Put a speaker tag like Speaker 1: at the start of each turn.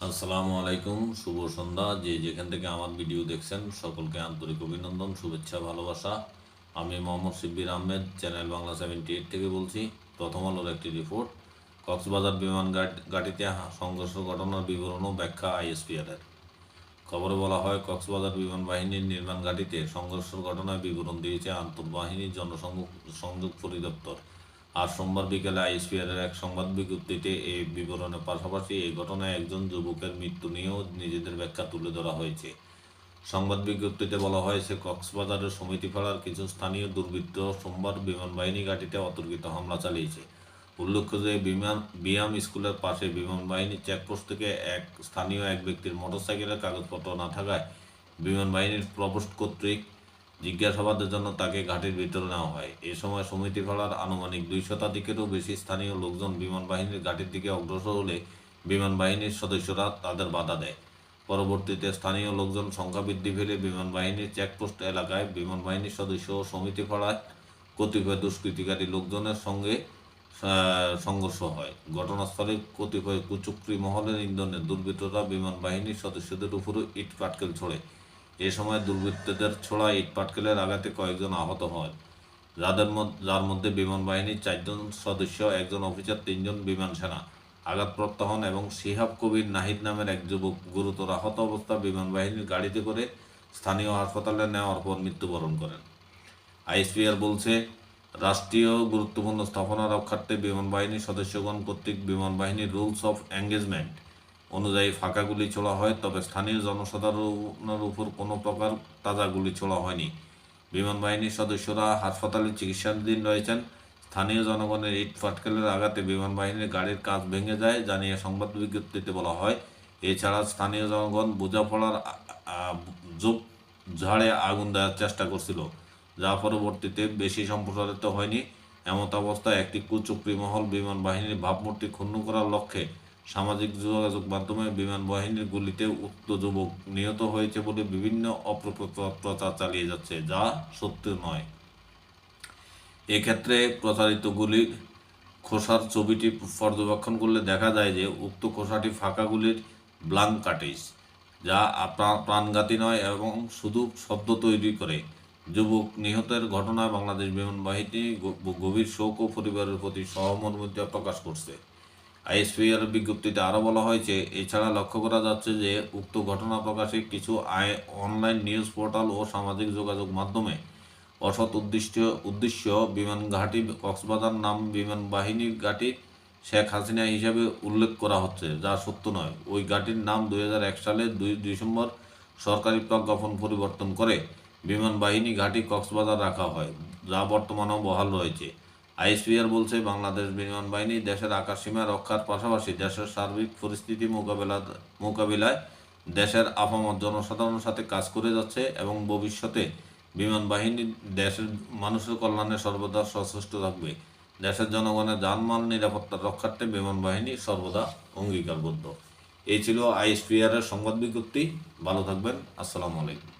Speaker 1: আসসালামু আলাইকুম, শুভ সন্ধ্যা। যে যেখান থেকে আমার ভিডিও দেখছেন, সকলকে আন্তরিক অভিনন্দন, শুভেচ্ছা, ভালোবাসা। আমি Mohammad Shibbir Ahmed, channel Bangla seventy eight থেকে বলছি, প্রথম আলোর একটি রিপোর্ট কক্সবাজার বিমান ঘাট- ঘাঁটিতে সংঘর্ষ ঘটনার বিবরণ ও ব্যাখ্যা আইএসপিআরের খবরে বলা হয়, কক্সবাজার বিমান বাহিনীর নির্মাণ ঘাঁটিতে সংঘর্ষের ঘটনায় বিবরণ দিয়েছে আন্তঃবাহিনী জনসংযোগ সংযোগ পরিদপ্তর। আজ সোমবার বিকেলে আইএসপিআর এর এক সংবাদ বিজ্ঞপ্তিতে এই বিবরণের পাশাপাশি এই ঘটনায় একজন যুবকের মৃত্যু নিয়েও নিজেদের ব্যাখ্যা তুলে ধরা হয়েছে। সংবাদ বিজ্ঞপ্তিতে বলা হয়েছে কক্সবাজারের সমিতিপাড়ার কিছু স্থানীয় দুর্বৃত্ত সোমবার বিমান বাহিনী ঘাঁটিতে অতর্কিত হামলা চালিয়েছে। উল্লেখ্য যে, বিমান, বিয়াম স্কুলের পাশে বিমান বাহিনী চেকপোস্ট থেকে এক স্থানীয় এক ব্যক্তির মোটরসাইকেলের কাগজপত্র না থাকায় বিমান বাহিনীর প্রপোস্ট কর্তৃক জিজ্ঞাসাবাদের জন্য তাকে ঘাটির ভিতরে নেওয়া হয়। এ সময় সমিতি পাড়ার আনুমানিক দুই শতাধিকেরও বেশি স্থানীয় লোকজন বিমান বাহিনীর ঘাটির দিকে অগ্রসর হলে বিমান বাহিনীর সদস্যরা তাদের বাধা দেয়। পরবর্তীতে স্থানীয় লোকজন সংখ্যা বৃদ্ধি পেলে বিমান বাহিনীর চেকপোস্ট এলাকায় বিমান বাহিনীর সদস্য ও সমিতি পাড়ায় কতিপয় দুষ্কৃতিকারী লোকজনের সঙ্গে সংঘর্ষ হয়। ঘটনাস্থলে কতিপয় কুচক্রি মহলের ইন্ধনে দুর্বৃত্তরা বিমান বাহিনীর সদস্যদের উপরে ইট পাটকেল ছোড়ে এ সময় দুর্বৃত্তদের ছোড়া ইট পাটকেলের আঘাতে কয়েকজন আহত হয়। যাদের যার মধ্যে বিমান বাহিনীর চারজন সদস্য, একজন অফিসার, তিনজন বিমান সেনা। আঘাতপ্রাপ্ত হন এবং শিহাব কবির নাহিদ নামের এক যুবক গুরুতর আহত অবস্থা বিমান বাহিনীর গাড়িতে করে স্থানীয় হাসপাতালে নেওয়ার পর মৃত্যুবরণ করেন। আইএসপিআর বলছে, রাষ্ট্রীয় গুরুত্বপূর্ণ স্থাপনা রক্ষার্থে বিমান বাহিনীর সদস্যগণ কর্তৃক বিমান বাহিনীর রুলস অফ এঙ্গেজমেন্ট অনুযায়ী ফাঁকা গুলি ছোড়া হয়, তবে স্থানীয় জনসাধারণের উপর কোনো প্রকার তাজা গুলি ছোড়া হয়নি। বিমান বাহিনীর সদস্যরা হাসপাতালে চিকিৎসাধীন রয়েছেন। স্থানীয় জনগণের ইট ফাটকেলের আঘাতে বিমান বাহিনীর গাড়ির কাজ ভেঙে যায় জানিয়ে সংবাদ বিজ্ঞপ্তিতে বলা হয়। এছাড়া স্থানীয় জনগণ বোঝাপড়ার জোপ ঝাড়ে আগুন দেওয়ার চেষ্টা করছিল, যা পরবর্তীতে বেশি সম্প্রসারিত হয়নি। এমত অবস্থায় একটি কুচক্রি মহল বিমান বাহিনীর ভাবমূর্তি ক্ষুণ্ণ করার লক্ষ্যে সামাজিক যোগাযোগ মাধ্যমে বিমান বাহিনীর গুলিতে উক্ত যুবক নিহত হয়েছে বলে বিভিন্ন অপপ্রচার চালিয়ে যাচ্ছে, যা সত্য নয়। এক্ষেত্রে প্রচারিত গুলির খোসার ছবিটি পর্যবেক্ষণ করলে দেখা যায় যে উক্ত খোসাটি ফাঁকা গুলির ব্লাঙ্ক কাটিস যা প্রাণঘাতী নয় এবং শুধু শব্দ তৈরি করে। যুবক নিহতের ঘটনায় বাংলাদেশ বিমান বাহিনী গভীর শোক ও পরিবারের প্রতি সহমর্মিতা প্রকাশ করছে। আইএসপিআর বিজ্ঞপ্তিতে আরও বলা হয়েছে, এছাড়া লক্ষ্য করা যাচ্ছে যে উক্ত ঘটনা প্রকাশে কিছু আয় অনলাইন নিউজ পোর্টাল ও সামাজিক যোগাযোগ মাধ্যমে অসৎ উদ্দিষ্ট উদ্দেশ্য, বিমান ঘাঁটি, কক্সবাজার নাম বিমান বাহিনীর ঘাঁটি শেখ হাসিনা হিসাবে উল্লেখ করা হচ্ছে, যা সত্য নয়। ওই ঘাঁটির নাম দু হাজার এক সালে দুই ডিসেম্বর সরকারি প্রজ্ঞাপন পরিবর্তন করে বিমান বাহিনী ঘাঁটি কক্সবাজার রাখা হয়, যা বর্তমানেও বহাল রয়েছে। আইএসপিআর বলছে, বাংলাদেশ বিমান বাহিনী দেশের আকাশ সীমা রক্ষার পাশাপাশি দেশের সার্বিক পরিস্থিতি মোকাবেলা মোকাবিলায় দেশের আপামত জনসাধারণের সাথে কাজ করে যাচ্ছে এবং ভবিষ্যতে বিমান বাহিনী দেশের মানুষের কল্যাণে সর্বদা সচেষ্ট থাকবে। দেশের জনগণের জানমাল নিরাপত্তা রক্ষার্থে বিমান বাহিনী সর্বদা অঙ্গীকারবদ্ধ। এই ছিল আইএসপিআর এর সংবাদ বিজ্ঞপ্তি। ভালো থাকবেন। আসসালামু আলাইকুম।